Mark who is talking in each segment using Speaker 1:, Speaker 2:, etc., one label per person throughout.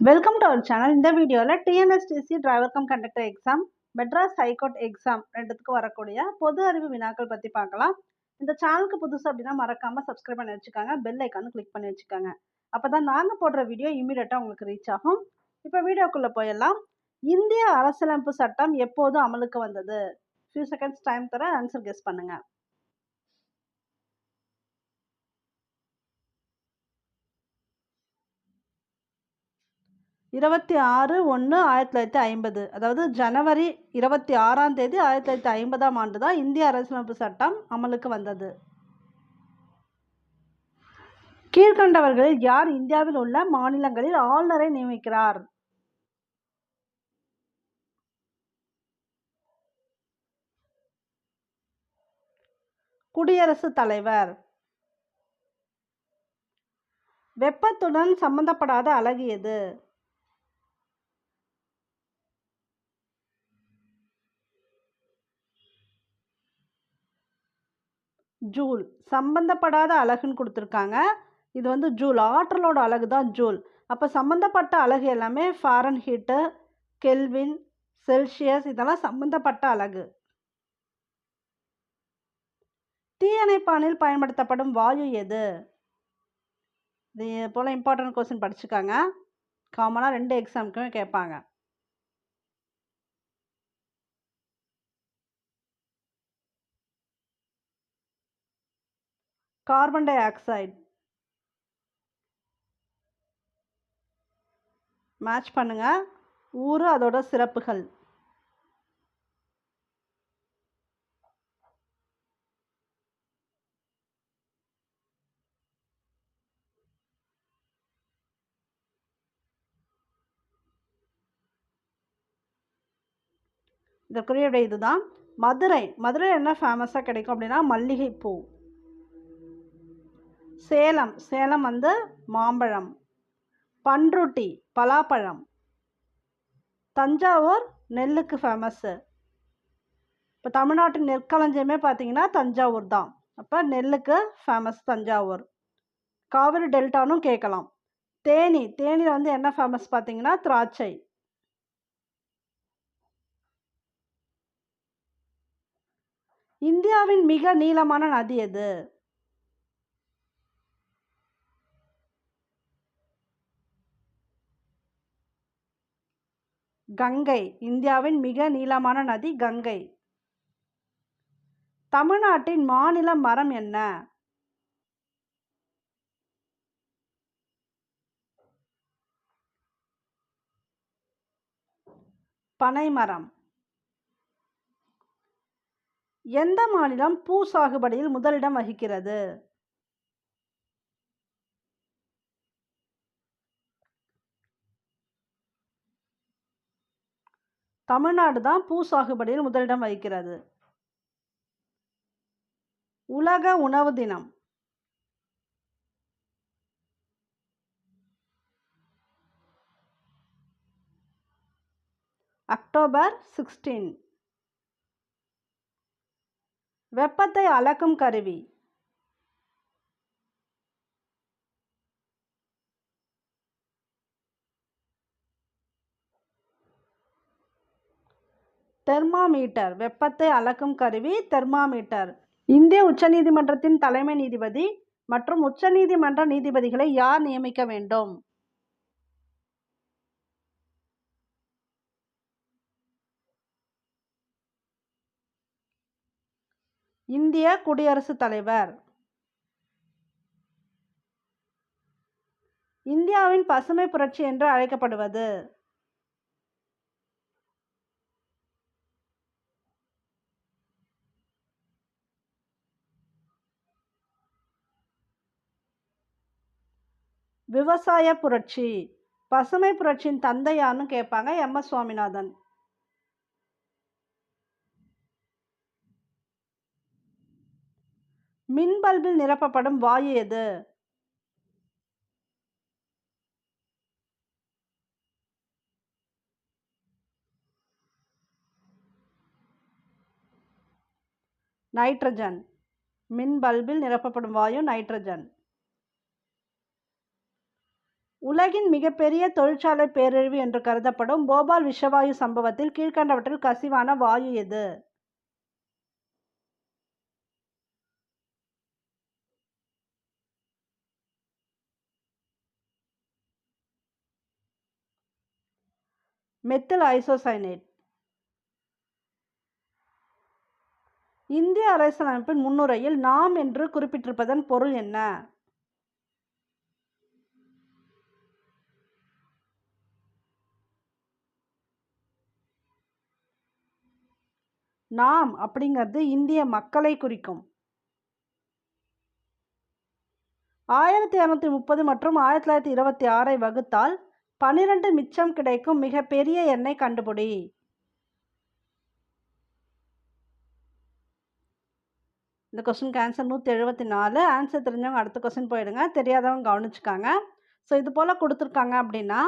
Speaker 1: Welcome to our channel இந்த வீடியோவில் TNSTC driver cum conductor exam Madras high court exam ரெண்டுத்துக்கும் வரக்கூடிய பொது அறிவு வினாக்கள் பற்றி பார்க்கலாம். இந்த சேனலுக்கு புதுசு அப்படின்னா மறக்காமல் சப்ஸ்கிரைப் பண்ணி வச்சுக்காங்க. பெல் ஐக்கானு கிளிக் பண்ணி வச்சுக்காங்க. அப்போ தான் நாங்கள் போடுற வீடியோ இமீடியட்டாக உங்களுக்கு ரீச் ஆகும். இப்போ வீடியோக்குள்ளே போயிடலாம். இந்திய அரசியலமைப்பு சட்டம் எப்போது அமலுக்கு வந்தது? ஃபியூ செகண்ட்ஸ் டைம் தர ஆன்சர் கெஸ் பண்ணுங்கள் இருபத்தி ஆறு ஒன்று ஆயிரத்தி தொள்ளாயிரத்தி ஐம்பது. அதாவது ஜனவரி இருபத்தி ஆறாம் தேதி ஆயிரத்தி தொள்ளாயிரத்தி ஐம்பதாம் ஆண்டு தான் இந்திய அரசியலமைப்பு சட்டம் அமலுக்கு வந்தது. கீழ்கண்டவர்களில் யார் இந்தியாவில் உள்ள மாநிலங்களில் ஆளுநரை நியமிக்கிறார்? குடியரசுத் தலைவர். வெப்பத்துடன் சம்பந்தப்படாத அழகியது எது ஜூல். சம்பந்தப்படாத அலகுன்னு கொடுத்துருக்காங்க. இது வந்து ஜூல். ஆற்றலோட அலகு தான் ஜூல். அப்போ சம்மந்தப்பட்ட அலகு எல்லாமே ஃபாரன் ஹீட்டு கெல்வின் செல்சியஸ் இதெல்லாம் சம்மந்தப்பட்ட அலகு தீயணைப்பானில் பயன்படுத்தப்படும் வாயு எது? இது போல் இம்பார்ட்டன்ட் கொஸ்டின் படிச்சுக்காங்க. காமனாக ரெண்டு எக்ஸாமுக்குமே கேட்பாங்க. Carbon di oxide. மேட்ச் பண்ணுங்க. ஊர் அதோட சிறப்புகள். இதற்குரிய இதுதான் மதுரை. மதுரை என்ன ஃபேமஸாக கிடைக்கும் அப்படின்னா மல்லிகைப்பூ. சேலம் சேலம் வந்து மாம்பழம். பன்ருட்டி பலாப்பழம். தஞ்சாவூர் நெல்லுக்கு ஃபேமஸ்ஸு இப்போ தமிழ்நாட்டின் நெற்களஞ்சியமே பார்த்தீங்கன்னா தஞ்சாவூர் தான். அப்போ நெல்லுக்கு ஃபேமஸ் தஞ்சாவூர். காவிரி டெல்டானும் கேட்கலாம். தேனி தேனியில் வந்து என்ன ஃபேமஸ் பார்த்தீங்கன்னா திராட்சை. இந்தியாவின் மிக நீளமான நதி எது? கங்கை இந்தியாவின் மிக நீளமான நதி கங்கை. தமிழ்நாட்டின் மாநில மரம் என்ன? பனைமரம். எந்த மாநிலம் பூ சாகுபடியில் முதலிடம் வகிக்கிறது? தமிழ்நாடு தான் பூ சாகுபடியில் முதலிடம் வகிக்கிறது. உலக உணவு தினம். October sixteen. வெப்பத்தை அளக்கும் கருவி. தெர்மாமீட்டர் வெப்பத்தை அளக்கும் கருவி தெர்மாமீட்டர். இந்திய உச்சநீதிமன்றத்தின் தலைமை நீதிபதி மற்றும் உச்சநீதிமன்ற நீதிபதிகளை யார் நியமிக்க வேண்டும்? இந்திய குடியரசுத் தலைவர். இந்தியாவின் பசுமை புரட்சி என்று அழைக்கப்படுவது. விவசாய புரட்சி பசுமை புரட்சியின் தந்தையான்னு கேட்பாங்க எம். எஸ். சுவாமிநாதன். மின் பல்பில் நிரப்பப்படும் வாயு எது? நைட்ரஜன். மின் பல்பில் நிரப்பப்படும் வாயு நைட்ரஜன். உலகின் மிகப்பெரிய தொழிற்சாலை பேரழிவு என்று கருதப்படும் போபால் விஷவாயு சம்பவத்தில் கீழ்கண்டவற்றில் கசிவான வாயு எது? மெத்தில் ஐசோசைனேட் இந்திய அரசியலமைப்பின் முன்னுரையில் நாம் என்று குறிப்பிட்டிருப்பதன் பொருள் என்ன? நாம் அப்படிங்கிறது இந்திய மக்களை குறிக்கும். ஆயிரத்தி இரநூத்தி முப்பது மற்றும் ஆயிரத்தி தொள்ளாயிரத்தி இருபத்தி ஆறை வகுத்தால் பனிரெண்டு மிச்சம் கிடைக்கும் மிக பெரிய எண்ணை கண்டுபிடி. இந்த கொஸ்டினுக்கு ஆன்சர் நூற்றி எழுபத்தி நாலு ஆன்சர் தெரிஞ்சவங்க அடுத்த கொஸ்டின் போயிடுங்க. தெரியாதவங்க கவனிச்சுக்காங்க. ஸோ இது போல் கொடுத்துருக்காங்க அப்படின்னா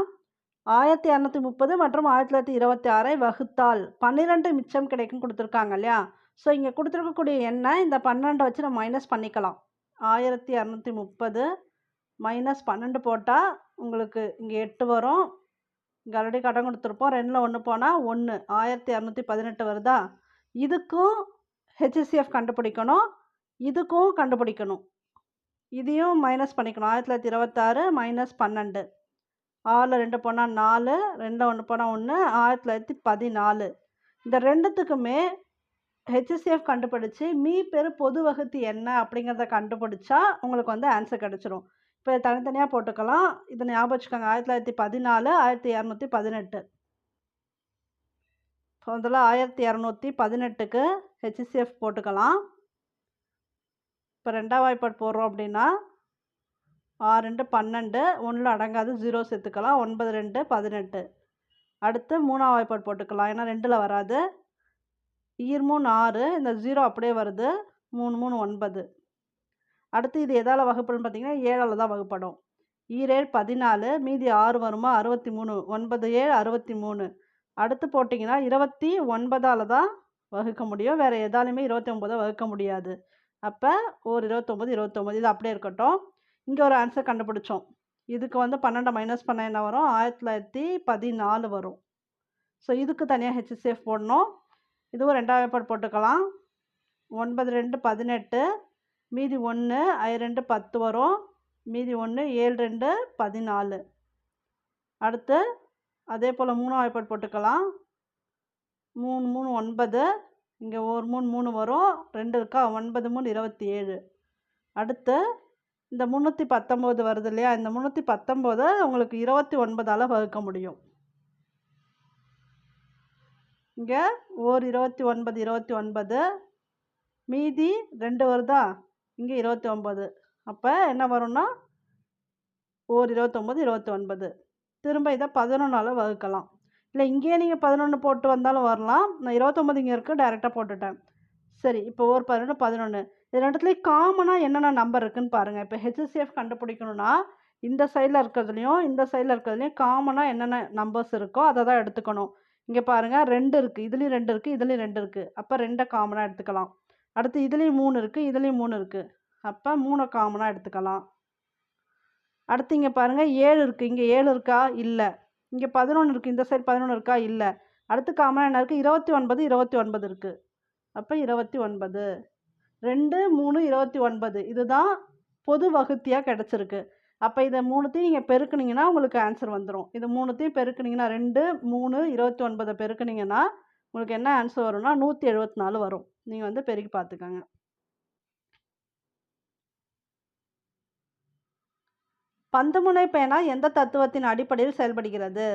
Speaker 1: ஆயிரத்தி இரநூத்தி முப்பது மற்றும் ஆயிரத்தி தொள்ளாயிரத்தி இருபத்தி ஆறை வகுத்தால் பன்னிரெண்டு மிச்சம் கிடைக்கும் கொடுத்துருக்காங்க இல்லையா? ஸோ இங்கே கொடுத்துருக்கக்கூடிய எண்ணெய் இந்த பன்னெண்டை வச்சு நம்ம மைனஸ் பண்ணிக்கலாம். ஆயிரத்தி இரநூத்தி முப்பது மைனஸ் பன்னெண்டு போட்டால் உங்களுக்கு இங்கே எட்டு வரும். இங்கே ஆல்ரெடி கடன் கொடுத்துருப்போம். ரெண்டில் ஒன்று போனால் ஒன்று ஆயிரத்தி இரநூத்தி பதினெட்டு வருதா? இதுக்கும் ஹெச்சிசிஎஃப் கண்டுபிடிக்கணும். இதுக்கும் கண்டுபிடிக்கணும். இதையும் மைனஸ் பண்ணிக்கணும். ஆயிரத்தி தொள்ளாயிரத்தி இருபத்தாறு மைனஸ் பன்னெண்டு ஆறில் ரெண்டு போனால் நாலு ரெண்டில் ஒன்று போனால் ஒன்று ஆயிரத்தி தொள்ளாயிரத்தி பதினாலு. இந்த ரெண்டுத்துக்குமே ஹெச்சிசிஎஃப் கண்டுபிடிச்சி மீ பெரு பொது வகுத்து என்ன அப்படிங்கிறத கண்டுபிடிச்சா உங்களுக்கு வந்து ஆன்சர் கிடச்சிரும். இப்போ தனித்தனியாக போட்டுக்கலாம். இதை ஞாபகம் வச்சுக்கோங்க. ஆயிரத்தி தொள்ளாயிரத்தி பதினாலு ஆயிரத்தி இரநூத்தி பதினெட்டு. ஸோ அதில் ஆயிரத்தி இரநூத்தி பதினெட்டுக்கு ஹெச்சிசிஎஃப் போட்டுக்கலாம். இப்போ ரெண்டாம் வாய்ப்பாடு போடுறோம் அப்படின்னா ஆறு ரெண்டு பன்னெண்டு ஒன்றில் அடங்காது ஜீரோ சேர்த்துக்கலாம். ஒன்பது ரெண்டு பதினெட்டு. அடுத்து மூணாம் வாய்ப்பாடு போட்டுக்கலாம். ஏன்னா ரெண்டில் வராது. ஈர் மூணு ஆறு. இந்த ஜீரோ அப்படியே வருது. மூணு மூணு ஒன்பது. அடுத்து இது எதால் வகுப்புன்னு பார்த்தீங்கன்னா ஏழால் தான் வகுப்படும். ஈரேழு பதினாலு. மீதி ஆறு வருமா? அறுபத்தி மூணு ஒன்பது ஏழு அறுபத்தி மூணு அடுத்து போட்டிங்கன்னா இருபத்தி ஒன்பதால் தான் வகுக்க முடியும். வேறு எதாலையுமே இருபத்தி ஒம்பதை வகுக்க முடியாது. அப்போ ஒரு இருபத்தொம்பது இருபத்தொம்பது. இது அப்படியே இருக்கட்டும். இங்கே ஒரு ஆன்சர் கண்டுபிடிச்சோம். இதுக்கு வந்து பன்னெண்டு மைனஸ் பண்ண என்ன வரும்? ஆயிரத்தி தொள்ளாயிரத்தி பதினாலு வரும். ஸோ இதுக்கு தனியாக ஹெச்சிசிஎஃப் போடணும். இதுவும் ரெண்டாவது ஏற்பாடு போட்டுக்கலாம். ஒன்பது ரெண்டு பதினெட்டு மீதி ஒன்று ஐ ரெண்டு பத்து வரும். மீதி ஒன்று ஏழு ரெண்டு பதினாலு. அடுத்து அதே போல் மூணாவது வாய்ப்பாடு போட்டுக்கலாம். மூணு மூணு ஒன்பது இங்கே ஒரு மூணு மூணு வரும். ரெண்டு இருக்கா? ஒன்பது மூணு இருபத்தி ஏழு. அடுத்து இந்த முந்நூற்றி பத்தொம்போது வருது இல்லையா? இந்த முந்நூற்றி பத்தொம்போதை உங்களுக்கு இருபத்தி ஒன்பதால் வகுக்க முடியும். இங்கே ஓர் இருபத்தி ஒன்பது இருபத்தி ஒன்பது மீதி ரெண்டு வருதா? இங்கே இருபத்தி ஒம்பது அப்போ என்ன வரும்னா ஓர் இருபத்தொம்பது இருபத்தி ஒன்பது. திரும்ப இதை பதினொன்றால் வகுக்கலாம். இல்லை இங்கேயே நீங்கள் பதினொன்று போட்டு வந்தாலும் வரலாம். நான் இருபத்தொம்பது இங்கே இருக்குது டைரெக்டாக போட்டுட்டேன். சரி இப்போ ஒரு பதினொன்று பதினொன்று இது ரெண்டுத்துலேயும் காமனாக என்னென்ன நம்பர் இருக்குன்னு பாருங்கள் இப்போ ஹெச்சிசிஎஃப் கண்டுபிடிக்கணும்னா இந்த சைடில் இருக்கிறதுலையும் இந்த சைடில் இருக்கிறதுலையும் காமனாக என்னென்ன நம்பர்ஸ் இருக்கோ அதை தான் எடுத்துக்கணும். இங்கே பாருங்கள் ரெண்டு இருக்குது இதுலேயும் ரெண்டு இருக்குது இதுலேயும் ரெண்டு இருக்குது அப்போ ரெண்டை காமனாக எடுத்துக்கலாம். அடுத்து இதுலேயும் மூணு இருக்குது இதுலேயும் மூணு இருக்குது அப்போ மூணை காமனாக எடுத்துக்கலாம். அடுத்து இங்கே பாருங்கள் ஏழு இருக்குது இங்கே ஏழு இருக்கா? இல்லை. இங்கே பதினொன்று இருக்குது இந்த சைடு பதினொன்று இருக்கா? இல்லை. அடுத்து காமனாக என்ன இருக்குது இருபத்தி ஒன்பது இருபத்தி ஒன்பது இருக்குது அப்போ இருபத்தி ஒன்பது. ரெண்டு மூணு இருபத்தி ஒன்பது. இதுதான் பொது வகுத்தியாக கிடச்சிருக்கு. அப்போ இதை மூணுத்தையும் நீங்கள் பெருக்குனீங்கன்னா உங்களுக்கு ஆன்சர் வந்துடும் இது மூணுத்தையும் பெருக்குனீங்கன்னா ரெண்டு மூணு இருபத்தி ஒன்பதை பெருக்குனீங்கன்னா உங்களுக்கு என்ன ஆன்சர் வரும்னா நூற்றி எழுபத்தி நாலு வரும். நீங்கள் வந்து பெருக்கி பார்த்துக்கோங்க. பந்துமுனை பேனா எந்த தத்துவத்தின் அடிப்படையில் செயல்படுகிறது?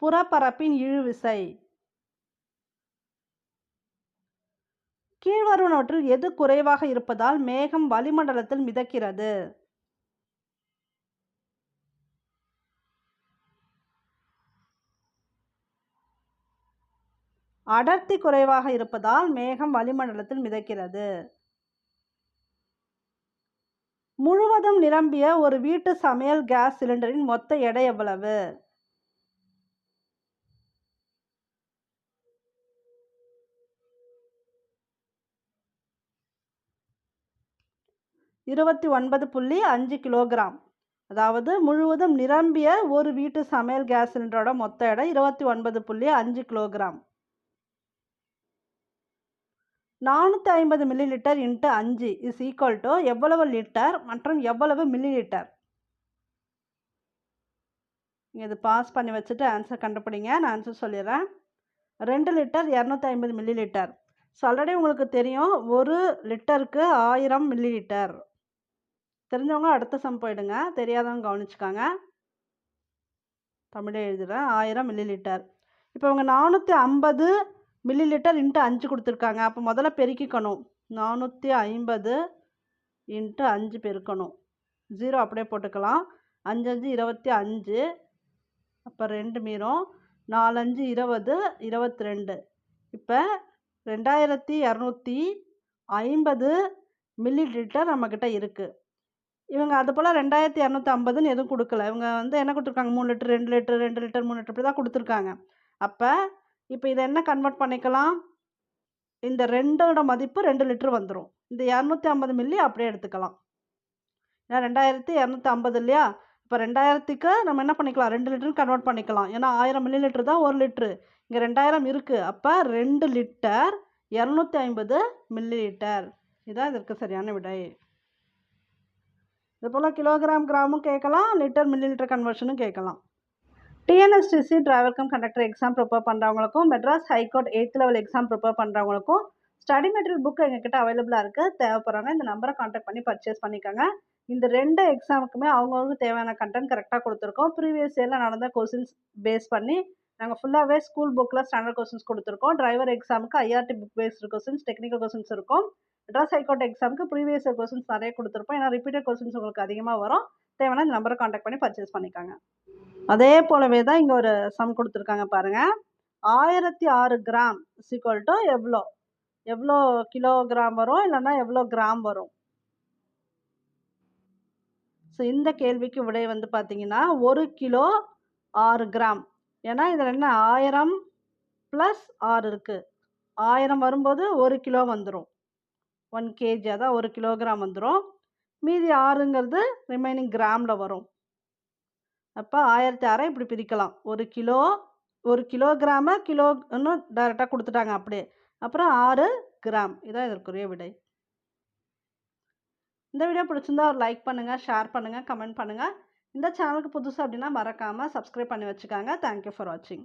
Speaker 1: புறப்பரப்பின் இழுவிசை. கீழ்வருவனவற்றில் எது குறைவாக இருப்பதால் மேகம் வளிமண்டலத்தில் மிதக்கிறது. அடர்த்தி குறைவாக இருப்பதால் மேகம் வளிமண்டலத்தில் மிதக்கிறது. முழுவதும் நிரம்பிய ஒரு வீட்டு சமையல் கேஸ் சிலிண்டரின் மொத்த எடை எவ்வளவு? இருபத்தி ஒன்பது புள்ளி அஞ்சு கிலோகிராம். அதாவது முழுவதும் நிரம்பிய ஒரு வீட்டு சமையல் கேஸ் சிலிண்டரோட மொத்த எடை இருபத்தி ஒன்பது புள்ளி அஞ்சு கிலோகிராம். நானூற்றி ஐம்பது மில்லி லிட்டர் இன்ட்டு அஞ்சு இஸ் ஈக்குவல் டு எவ்வளவு லிட்டர் மற்றும் எவ்வளவு மில்லி லிட்டர் இது பாஸ் பண்ணி வச்சுட்டு ஆன்சர் கண்டுபிடிங்க. நான் ஆன்சர் சொல்லிடுறேன். ரெண்டு லிட்டர் இரநூத்தி ஐம்பது மில்லி லிட்டர் ஸோ ஆல்ரெடி உங்களுக்கு தெரியும் ஒரு லிட்டருக்கு ஆயிரம் மில்லி லிட்டர் தெரிஞ்சவங்க அடுத்த சம் போயிடுங்க. தெரியாதவங்க கவனிச்சுக்காங்க. தமிழே எழுதுகிறேன் ஆயிரம் மில்லி லிட்டர் இப்போ அவங்க நானூற்றி ஐம்பது மில்லி லிட்டர் இன்ட்டு அஞ்சு கொடுத்துருக்காங்க. அப்போ முதல்ல பெருக்கிக்கணும். நானூற்றி ஐம்பது இன்ட்டு அஞ்சு பெருக்கணும். ஜீரோ அப்படியே போட்டுக்கலாம். அஞ்சு அஞ்சு இருபத்தி அஞ்சு அப்போ ரெண்டு மீறும். நாலஞ்சு இருபது இருபத்தி ரெண்டு. இப்போ ரெண்டாயிரத்தி இரநூத்தி ஐம்பது மில்லி லிட்டர் நம்மக்கிட்ட இருக்குது இவங்க அது போல் ரெண்டாயிரத்தி இரநூத்தி ஐம்பதுன்னு எதுவும் கொடுக்கல. இவங்க வந்து என்ன கொடுத்துருக்காங்க? மூணு லிட்டர் ரெண்டு லிட்டர் ரெண்டு லிட்டர் மூணு லிட்டர் இப்படி தான் கொடுத்துருக்காங்க. அப்போ இப்போ இதை என்ன கன்வெர்ட் பண்ணிக்கலாம்? இந்த ரெண்டோட மதிப்பு ரெண்டு லிட்டர் வந்துடும் இந்த இரநூத்தி ஐம்பது மில்லி அப்படியே எடுத்துக்கலாம். ஏன்னா ரெண்டாயிரத்தி இரநூத்தி ஐம்பது இல்லையா? இப்போ ரெண்டாயிரத்துக்கு நம்ம என்ன பண்ணிக்கலாம்? ரெண்டு லிட்டர் கன்வெர்ட் பண்ணிக்கலாம். ஏன்னா ஆயிரம் மில்லி லிட்டர் தான் ஒரு லிட்ரு இங்கே ரெண்டாயிரம் இருக்குது அப்போ ரெண்டு லிட்டர் இரநூத்தி ஐம்பது மில்லி லிட்டர் இதுதான் இதற்கு சரியான விடை. இது போல் கிலோகிராம் கிராமும் கேட்கலாம் லிட்டர் மில்லி லிட்டர் கன்வர்ஷனும் கேட்கலாம் TNSTC driver cum conductor exam prepare பண்ணுறவங்களுக்கும் Madras high court eighth level exam prepare பண்ணுறவங்களுக்கும் study material book எங்ககிட்ட அவைலபிளாக இருக்குது தேவைப்படுறவங்க இந்த நம்பரை காண்டாக்ட் பண்ணி பர்ச்சேஸ் பண்ணிக்கோங்க. இந்த ரெண்டு எக்ஸாமுக்குமே அவங்கவுங்க தேவையான கண்டென்ட் கரெக்டாக கொடுத்துருக்கோம். ப்ரீவியஸ் இயரில் நடந்த கொஸ்டின்ஸ் பேஸ் பண்ணி நாங்கள் ஃபுல்லாகவே ஸ்கூல் புக்கில் ஸ்டாண்டர்ட் கொஸ்டின்ஸ் கொடுத்துருக்கோம். டிரைவர் எக்ஸாமுக்கு IRT book based questions technical questions இருக்கும். மெட்ராஸ் ஹைகோர்ட் எக்ஸாமுக்கு ப்ரீவியஸ் இயர் கொஸ்டின்ஸ் நிறைய கொடுத்துருப்போம். ஏன்னா ரிப்பீட்டட் கொஸ்டின்ஸ் உங்களுக்கு அதிகமாக வரும். தேவையான இந்த நம்பரை காண்டாக்ட் பண்ணி பர்ச்சேஸ் பண்ணிக்காங்க. அதே போலவே தான் இங்கே ஒரு சம் கொடுத்துருக்காங்க பாருங்கள் ஆயிரத்தி ஆறு கிராம் சிக்வல் டு எவ்வளோ எவ்வளோ கிலோகிராம் வரும்? இல்லைன்னா எவ்வளோ கிராம் வரும்? ஸோ இந்த கேள்விக்கு விடை வந்து பார்த்தீங்கன்னா ஒரு கிலோ ஆறு கிராம் ஏன்னா இதில் என்ன ஆயிரம் ப்ளஸ் ஆறு இருக்குது ஆயிரம் வரும்போது ஒரு கிலோ வந்துடும் ஒன் கேஜி அதான் ஒரு கிலோகிராம் வந்துடும் மீதி ஆறுங்கிறது ரிமைனிங் கிராமில் வரும். அப்போ ஆயிரத்தி ஆறை இப்படி பிரிக்கலாம். ஒரு கிலோ ஒரு கிலோகிராமை கிலோ இன்னும் டைரெக்டாக கொடுத்துட்டாங்க அப்படியே. அப்புறம் ஆறு கிராம் இதான் இதற்குரிய விடை. இந்த வீடியோ பிடிச்சிருந்தா ஒரு லைக் பண்ணுங்கள் ஷேர் பண்ணுங்கள் கமெண்ட் பண்ணுங்கள் இந்த சேனலுக்கு புதுசு அப்படின்னா மறக்காமல் சப்ஸ்கிரைப் பண்ணி வச்சுக்காங்க. தேங்க்யூ ஃபார் வாட்சிங்